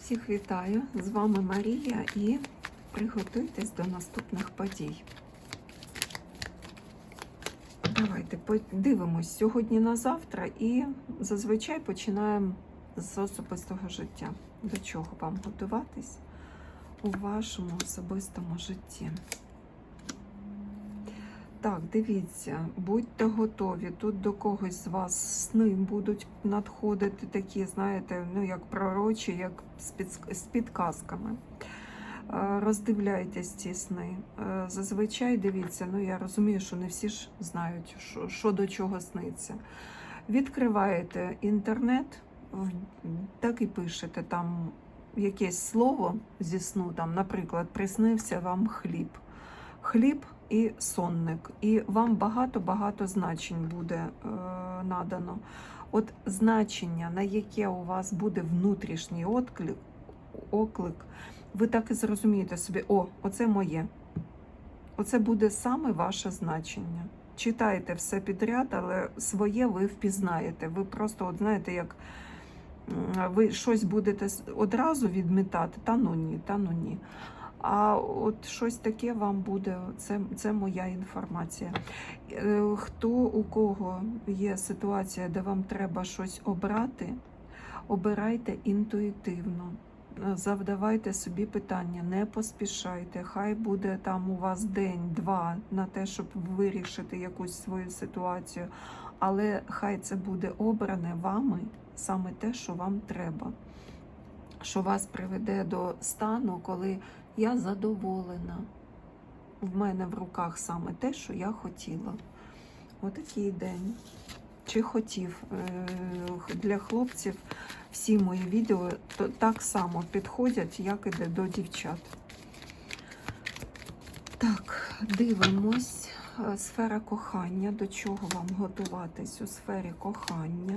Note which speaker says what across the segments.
Speaker 1: Всіх вітаю! З вами Марія і приготуйтесь до наступних подій. Давайте подивимось сьогодні на завтра і зазвичай починаємо з особистого життя. До чого вам готуватись у вашому особистому житті? Так, дивіться, будьте готові. Тут до когось з вас сни будуть надходити такі, знаєте, ну як пророчі, як з підказками. Е, Роздивляйтесь ці сни. Е, Зазвичай дивіться, ну я розумію, що не всі ж знають, що, що до чого сниться. Відкриваєте інтернет, так і пишете там якесь слово зі сну, там, наприклад, приснився вам хліб. Хліб і сонник. І вам багато-багато значень буде е, надано. От значення, на яке у вас буде внутрішній отклик, оклик, ви так і зрозумієте собі, о, оце моє. Оце буде саме ваше значення. Читайте все підряд, але своє ви впізнаєте. Ви просто, от знаєте, як ви щось будете одразу відмітати, та ну ні, та ну ні. А от щось таке вам буде, це, це моя інформація. Е, Хто у кого є ситуація, де вам треба щось обрати, обирайте інтуїтивно. Е, Завдавайте собі питання, не поспішайте. Хай буде там у вас день-два на те, щоб вирішити якусь свою ситуацію, але хай це буде обране вами саме те, що вам треба, що вас приведе до стану, коли я задоволена. В мене в руках саме те, що я хотіла. Отакий день. Чи хотів Е, для хлопців всі мої відео так само підходять, як і до дівчат. Так, дивимось. Е, Сфера кохання. До чого вам готуватись у сфері кохання?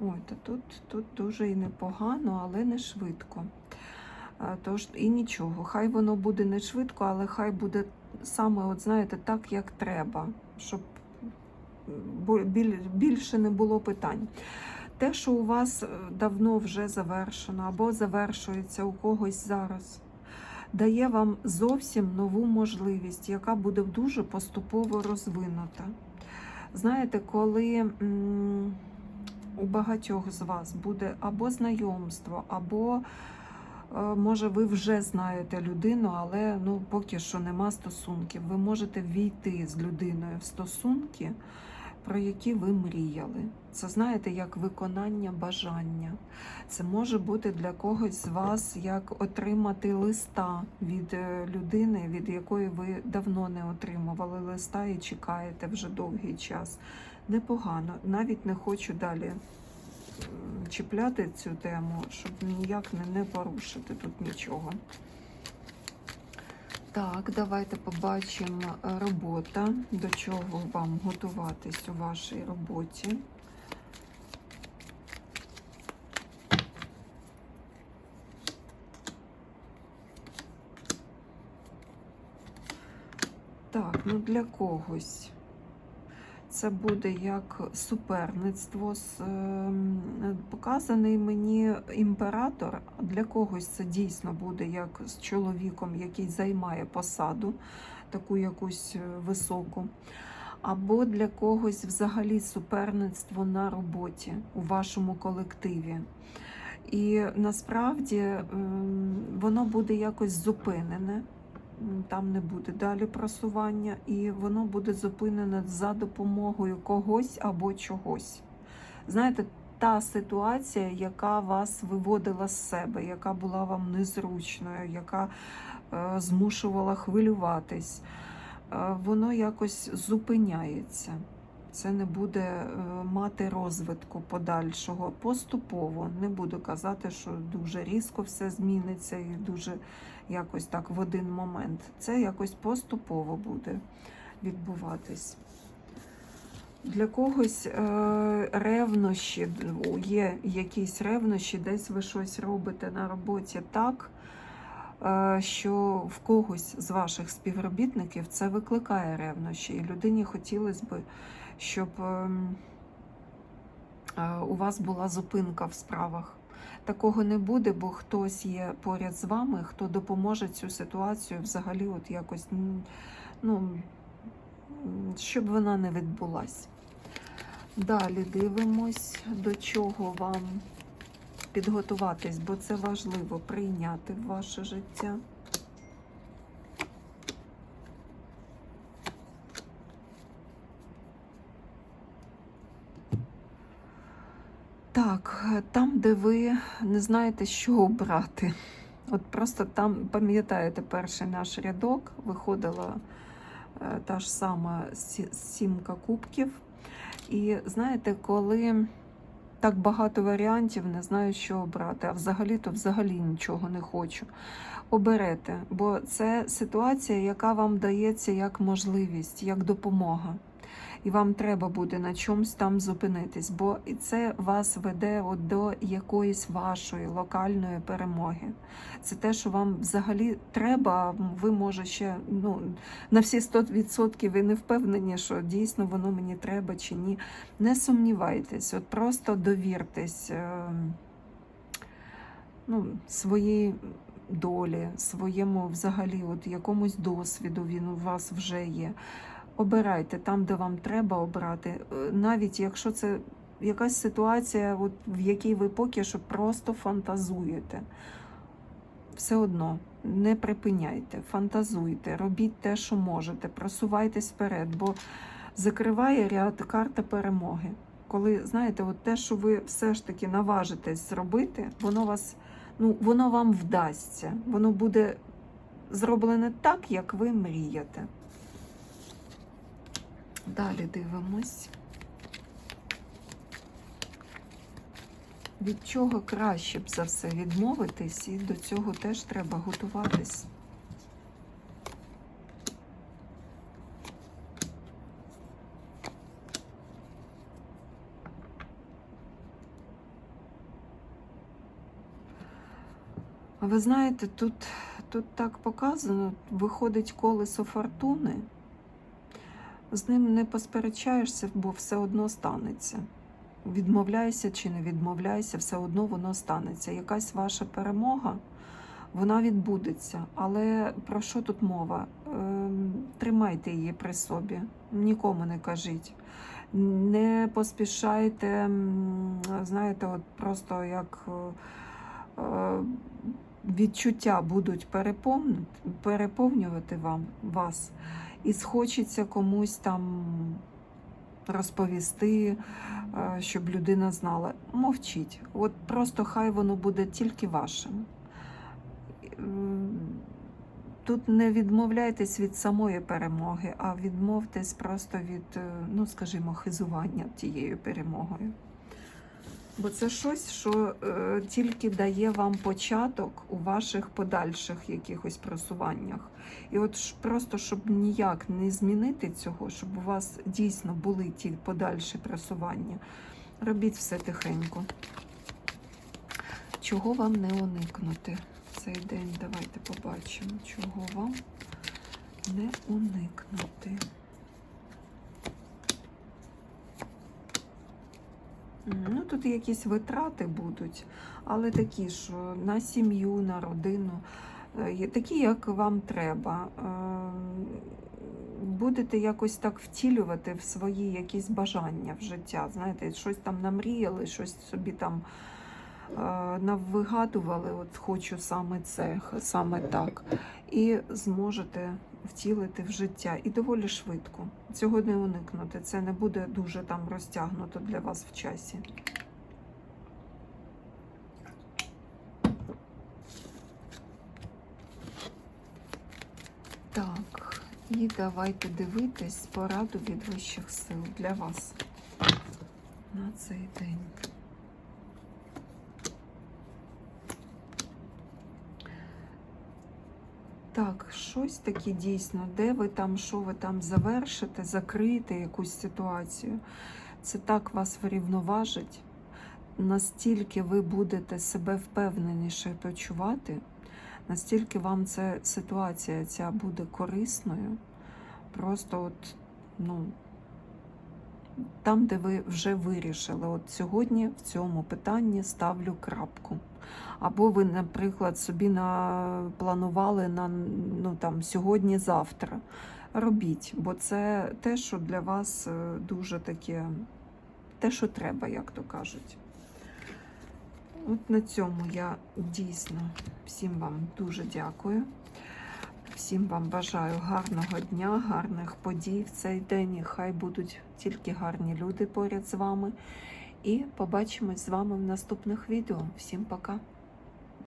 Speaker 1: Ой, та тут, тут дуже і непогано, але не швидко. Тож і нічого. Хай воно буде не швидко, але хай буде саме, от знаєте, так, як треба, щоб більше не було питань. Те, що у вас е, давно вже завершено або завершується у когось зараз, дає вам зовсім нову можливість, яка буде дуже поступово розвинута. Знаєте, коли м, у багатьох з вас буде або знайомство, або е, може ви вже знаєте людину, але ну поки що нема стосунків. Ви можете війти з людиною в стосунки, про які ви мріяли. Це знаєте, як виконання бажання. Це може бути для когось з вас як отримати листа від е, людини, від якої ви давно не отримували листа і чекаєте вже довгий час. Непогано, навіть не хочу далі чіпляти цю тему, щоб ніяк не, не порушити тут нічого. Так, давайте побачимо е, робота, до чого вам готуватись у вашій роботі. Так, ну для когось це буде як суперництво. ем, Показаний мені імператор. Для когось це дійсно буде як з чоловіком, який займає посаду, таку якусь е, високу. Або для когось взагалі суперництво на роботі у вашому колективі. І насправді ем, воно буде якось зупинене. Там не буде далі просування, і воно буде зупинене за допомогою когось або чогось. Знаєте, та ситуація, яка вас виводила з себе, яка була вам незручною, яка е, змушувала хвилюватись, е, воно якось зупиняється. Це не буде е, мати розвитку подальшого поступово. Не буду казати, що дуже різко все зміниться і дуже якось так в один момент. Це якось поступово буде відбуватись. Для когось е, ревнощі, є якісь ревнощі, десь ви щось робите на роботі так, е, що в когось з ваших співробітників це викликає ревнощі. І людині хотілося б, щоб ем, е, у вас була зупинка в справах. Такого не буде, бо хтось є поряд з вами, хто допоможе цю ситуацію взагалі от якось, ну, щоб вона не відбулась. Далі дивимось, до чого вам підготуватись, бо це важливо прийняти в ваше життя. Так, там, де ви не знаєте, що обрати. От просто там, пам'ятаєте, перший наш рядок виходила е, та ж сама сімка кубків. І знаєте, коли так багато варіантів, не знаю, що обрати, а взагалі-то взагалі нічого не хочу. Оберете, бо це ситуація, яка вам дається як можливість, як допомога. І вам треба буде на чомусь там зупинитись, бо це вас веде от до якоїсь вашої локальної перемоги. Це те, що вам взагалі треба. Ви може ще ну на всі 100% ви не впевнені, що дійсно воно мені треба чи ні. Не сумнівайтесь, от просто довіртесь е, ну, своїй долі, своєму взагалі, от якомусь досвіду він у вас вже є. Обирайте там, де вам треба обрати, Е, навіть якщо це якась ситуація, от, в якій ви поки що просто фантазуєте. Все одно не припиняйте, фантазуйте, робіть те, що можете, просувайтесь вперед, бо закриває ряд карта перемоги. Коли знаєте, от те, що ви все ж таки наважитесь зробити, воно вас, ну воно вам вдасться, воно буде зроблене так, як ви мрієте. Далі дивимось. Від чого краще б за все відмовитись, і до цього теж треба готуватись. Ви знаєте, тут, тут так показано, виходить колесо фортуни. З ним не посперечаєшся, бо все одно станеться. Відмовляйся чи не відмовляйся, все одно воно станеться. Якась ваша перемога, вона відбудеться. Але про що тут мова? Ем, Тримайте її при собі, нікому не кажіть. Не поспішайте, знаєте, от просто як е, е, відчуття будуть переповнювати, вам вас і схочеться комусь там розповісти, е, щоб людина знала. Мовчіть. От просто хай воно буде тільки вашим. Тут не відмовляйтесь від самої перемоги, а відмовтесь просто від, е, ну скажімо, хизування тією перемогою. Бо це щось, що е, тільки дає вам початок у ваших подальших якихось просуваннях. І от просто, щоб ніяк не змінити цього, щоб у вас дійсно були ті подальші просування, робіть все тихенько. Чого вам не уникнути цей день? Давайте побачимо, чого вам не уникнути. Ну, тут якісь витрати будуть, але такі, що на сім'ю, на родину, е, такі, як вам треба. Ем, Будете якось так втілювати в свої якісь бажання в життя. Знаєте, щось там намріяли, щось собі там е, навигадували, от хочу саме це, саме так. І зможете втілити в життя. І доволі швидко. Цього не уникнути. Це не буде дуже там розтягнуто для вас в часі. Так, і давайте дивитись пораду від вищих сил для вас на цей день. Так, щось таке дійсно, де ви там, що ви там завершите, закриєте якусь ситуацію. Це так вас врівноважить. Настільки ви будете себе впевненіше почувати, настільки вам ця ситуація ця буде корисною. Просто от, ну, там, де ви вже вирішили. От сьогодні в цьому питанні ставлю крапку. Або ви, наприклад, собі напланували на ну, там, сьогодні-завтра. Робіть, бо це те, що для вас е, дуже таке, те, що треба, як то кажуть. От на цьому я дійсно всім вам дуже дякую. Всім вам бажаю гарного дня, гарних подій в цей день. І хай будуть тільки гарні люди поряд з вами. І побачимось з вами в наступних відео. Всім пока!